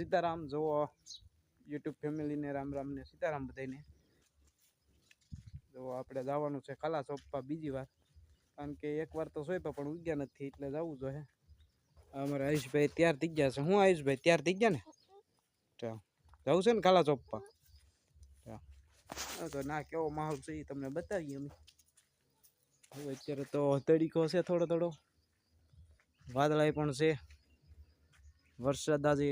સીતારામ, જુઓ. યુટ્યુબ ફેમિલીને રામ રામ ને સીતારામ બધાને જો આપણે જવાનું છે ખાલા સોપા બીજી વાર. કારણ કે એકવાર તો સોય પણ ઉગ્યા નથી, એટલે જવું જોઈએ અમારે આયુષભાઈ તૈયાર થઈ ગયા છે. હું આયુષભાઈ તૈયાર થઈ ગયા ને? જવું છે ને ખાલા ચોપ્પા તો ના, કેવો માહોલ છે એ તમને બતાવીએ અમે. હવે અત્યારે તો તડીકો છે થોડો થોડો. વાદળાય પણ છે. વરસાદ આજે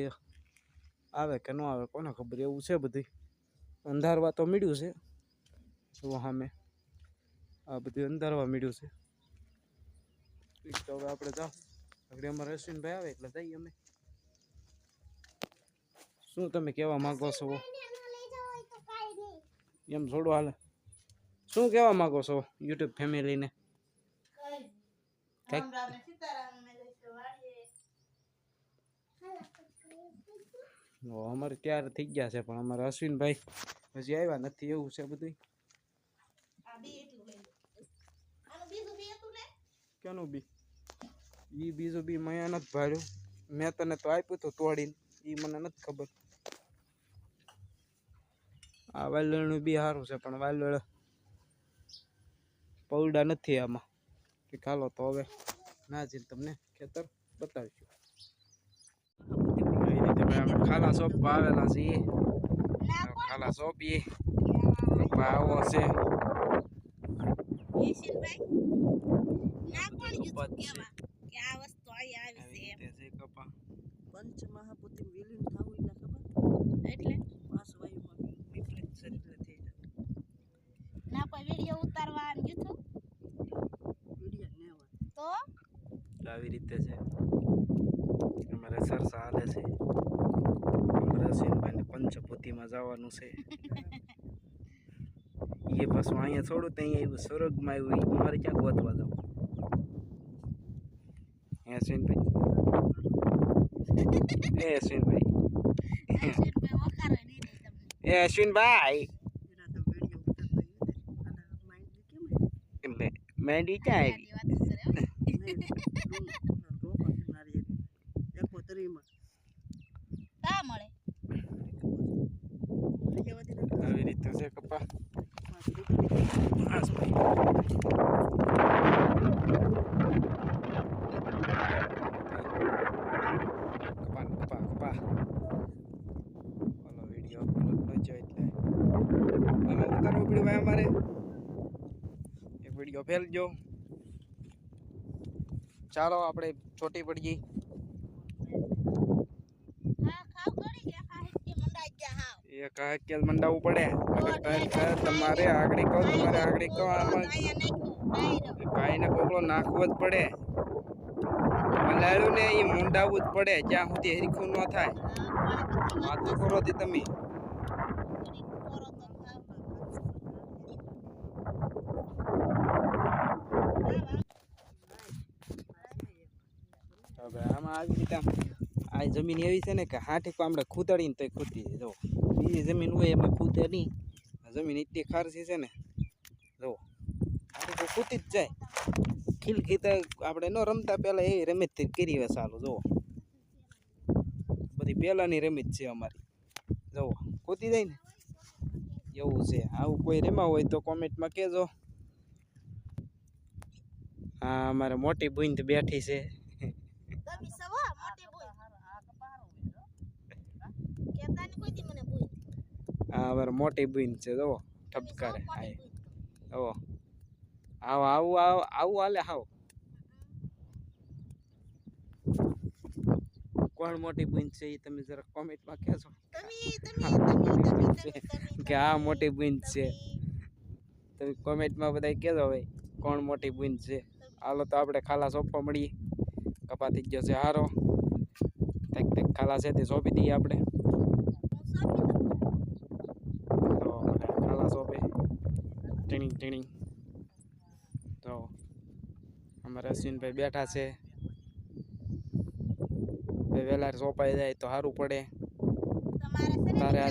આવે કે ન આવે કોને ખબર, એવું છે બધી અંધારવા તો મળ્યું છે. જુઓ સામે આ બધું અંધારવા મળ્યું છે. તો હવે આપણે જાઓ. આગળ અમારા અશ્વિનભાઈ આવે એટલે જઈએ અમે. શું તમે કહેવા માગો છો? એમ છોડો હાલે. શું કહેવા માગો છો યુટ્યુબ ફેમિલીને? રામ ને જય શ્રી વાડીએ. ઓ, અમારે ત્યાર થઈ ગયા છે પણ અમારે અશ્વિનભાઈ હજી આવ્યા નથી એવું છે બધું કેનું બી. આનું બીજું બી હતું ક્યાંનું બી? ઈ બીજું બી મેં નથી ભાડ્યું મેં તને તો આપ્યું હતું તોડીને ઈ મને નથી ખબર. આ વાલણનું બી સારું છે પણ વાલણ પૌડા નથી આમાં. કે ખાલો તો હવે ના જઈને તમને ખેતર બતાવીશું. અહીં આવી આવી છે એમ રીતે છે કપા પંચમહાભૂતિ વિલીન થવું એટલે ખબર એટલે પાસવાયુમાં વિપરીત શરીર થઈ જાય ના કોઈ વીડિયો ઉતારવા એમ કીધું વીડિયો ને હોય તો આવી રીતે છે અમારે સરસા હાલે છે પંચપોતીમાં જવાનું છે. એ પાછું અહીંયા થોડું ત્યાં આવ્યું સ્વર્ગમાં આવ્યું એ મારે ક્યાં ગોતવા દઉં હે અશ્વિનભાઈ એ અશ્વિનભાઈ એ અશ્વિનભાઈ મેંડી ક્યાં આવી આની વાત કરે હો. ને રૂમ રોપા નારી એકોતરીમાં કા મળે કહેવાતી આવી રીતે છે કપા પાંચ રૂપિયા બસ ભાઈ કપા ને કપા કપા ઓલો વીડિયો અપલોડ ન જો એટલે હાલો ઉતારવો પડ્યો ભાઈ અમારે એક ચાલો આપણે છોટી પડજી હા ખાવ કરી ગયા હા હિચકે મંડાઈ ગયા હાવ. એ કહે કે મંડાવવું પડે. તમારે આગળ કહો તમારે આગળ કહો કાંઈ ને કોકડો નાખવો જ પડે. મલાડું ને એ મુંડાવવું જ પડે જ્યાં સુધી હરીખું ન થાય. વાતો કરો તમે. હવે આમાં આવી રીતે આ જમીન એવી છે ને કે હાથી આપણે ખૂતાડીને તો ખૂતી જાય. જો, બીજી જમીન હોય એમાં ખૂતે નહીં. જમીન એટલી ખારસી છે ને, જો તો ખૂતી જ જાય. ખીલ ખીતા આપણે ન રમતા પહેલાં એવી રમત કરી હોય સારું જુઓ બધી પહેલાંની રમત છે અમારી. જુઓ ખૂતી જાય ને. એવું છે. આવું કોઈ રમા હોય તો કોમેન્ટમાં કહેજો. હા, અમારે મોટી બુંદ બેઠી છે ગમી સવા મોટી બોય કેતા ને કોઈ દી મને બોય આ અમારે મોટી બુન છે જુઓ ઠપકારે હા જુઓ. આવો આવું આવો આવું હાલે હાવ. કોણ મોટી બુન છે એ તમે જરા કોમેન્ટમાં કહેજો. કે આ મોટી બુન છે. તમે કોમેન્ટમાં બધા કહેજો હવે કોણ મોટી બુન છે. હાલો તો આપણે ખાલા સોંપવા મળીએ. કપાતી ગયો છે હારો. તક તક ખાલા છે તે સોંપી દઈએ આપણે હું સોંપી દઉં તો ખાલા સોંપે ટીણી ટીણી. તો અમારા અશ્વિનભાઈ બેઠા છે. વહેલા સોંપાઈ જાય તો સારું પડે. તારે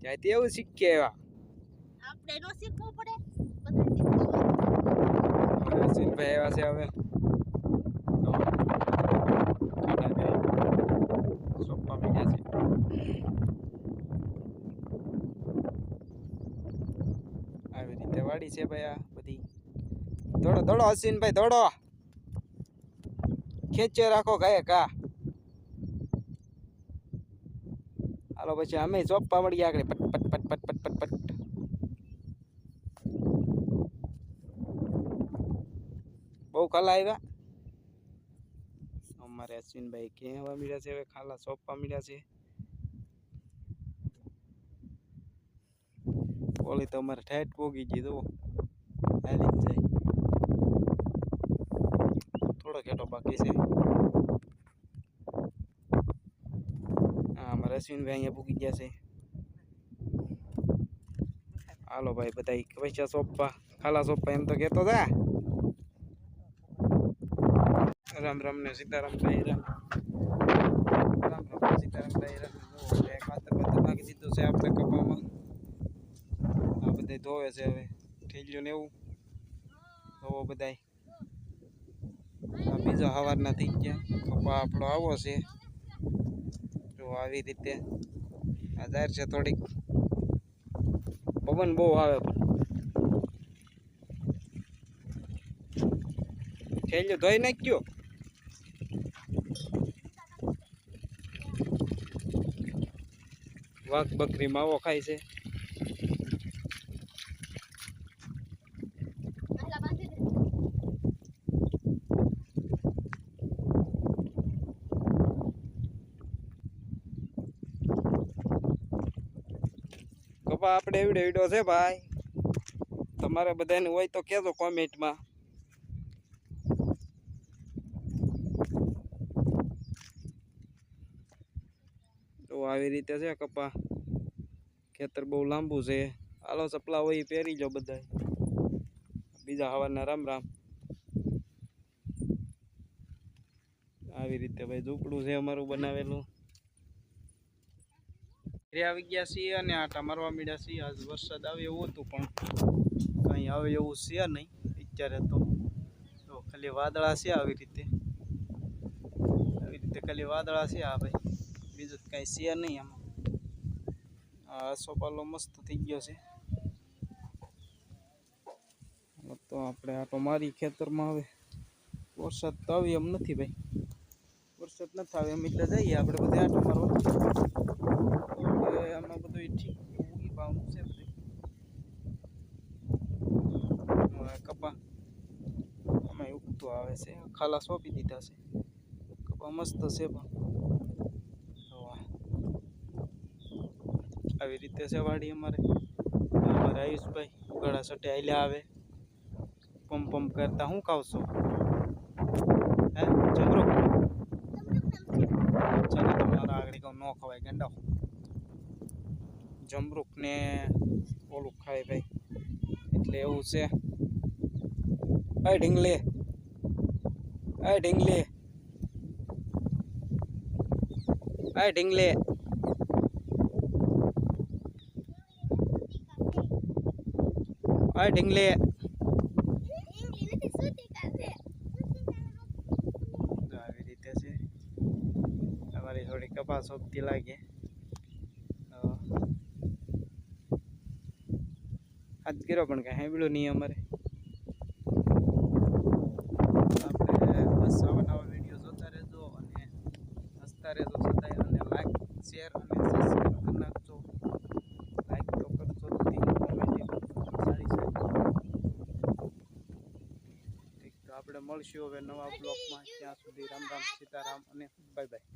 ત્યાંથી એવું શીખીએ એવા? આપણે નો શીખવું પડે. અશ્વિનભાઈ એવા છે હવે. છે ભાઈ આ બધી. દોડો દોડો અશ્વિનભાઈ દોડો. ખેંચે રાખો ગાય કા હાલો, પછી અમે ચોપ્પા મળી આગળ પટ પટ પટ પટ પટ પટ પટ. બહુ ખાલા આવ્યા. અમારે અશ્વિનભાઈ કહેવા મળ્યા છે, હવે ખાલા સોંપવા મળ્યા છે. ઓલી તો અમારે ઠેઠ પોગી ગઈ તો હાલી જાય થોડો ઘેટો બાકી છે. હા, અમારે અશ્વિનભાઈ અહીંયા પૂગી ગયા છે. હાલો ભાઈ બધા પૈસા સોંપવા. ખાલા સોંપવા એમ તો કહેતો હતા રામ રામ ને સીતારામ રામ. છે આપણે કપામાં. આ બધા ધોવે છે હવે. ઠેલ્યું ને એવું. ધોવો બધાય. બીજો હવારના થઈ ગયા. કપા આપણો આવો છે. જો આવી રીતે આધાર છે થોડીક. પવન બહુ આવે પણ. ધોઈ નાખ્યો? વાઘ બકરી માવો ખાય છે. આપણે એવડે એવડો છે ભાઈ. તમારે બધાને હોય તો કહેજો કોમેન્ટમાં. તો આવી રીતે છે કપા. ખેતર બહુ લાંબુ છે. હાલો ચપલા હોય પહેરી જો બધા બીજા હવાના રામ રામ. આવી રીતે ભાઈ ઝૂંપડું છે અમારું બનાવેલું. ઘરે આવી ગયા છીએ અને આટા મારવા મળ્યા છીએ. આજ વરસાદ આવે એવું હતું, પણ કંઈ આવે એવું છે નહીં. અત્યારે તો તો ખાલી વાદળા છે આવી રીતે. આવી રીતે ખાલી વાદળા છે આ ભાઈ. બીજું કાંઈ છે નહીં આમાં. આ સોપાલો મસ્ત થઈ ગયો છે. તો આપણે આટો મારી ખેતરમાં હવે. વરસાદ તો આવી એમ નથી ભાઈ. વરસાદ નથી થાય એમ એટલે જઈએ આપણે બધે આટો મારવા. આમાં બધું ઠીક ઉગી ભાવનું છે બધું. કપા. આમાં ઉગતું આવે છે. ખાલા સોંપી દીધા છે. કપા મસ્ત છે પણ. આવી રીતે છે વાડી અમારે. અમારે આયુષભાઈ ઉગાડા સટે આયલા આવે. પંપ પંપ કરતા. હું ખાવ છો? હે? જમરો ચાલો તમારા આગળ કહું ન ખવાય, ગંડા. જમરૂક ને ઓલું ખાય ભાઈ. એટલે એવું છે. અય ઢીંગલી. અય ઢીંગલી. અય ઢીંગલી. અય ઢીંગલી ઇંગ્લિશ સુતી કાઢે તો આવી રીતે છે અમારી થોડી કપાસ ઉગતી લાગે હાથ કર્યો પણ કાંઈ સાંભળ્યું નહીં અમારે આપણે બસ આવા નવા વીડિયો જોતા રહેજો અને હસતા રહેજો સદાય અને લાઈક શેર અને સબસ્ક્રાઈબ કરી નાખજો લાઈક આપણે મળશું હવે નવા બ્લોગમાં ત્યાં સુધી રામ રામ સીતારામ અને બાય બાય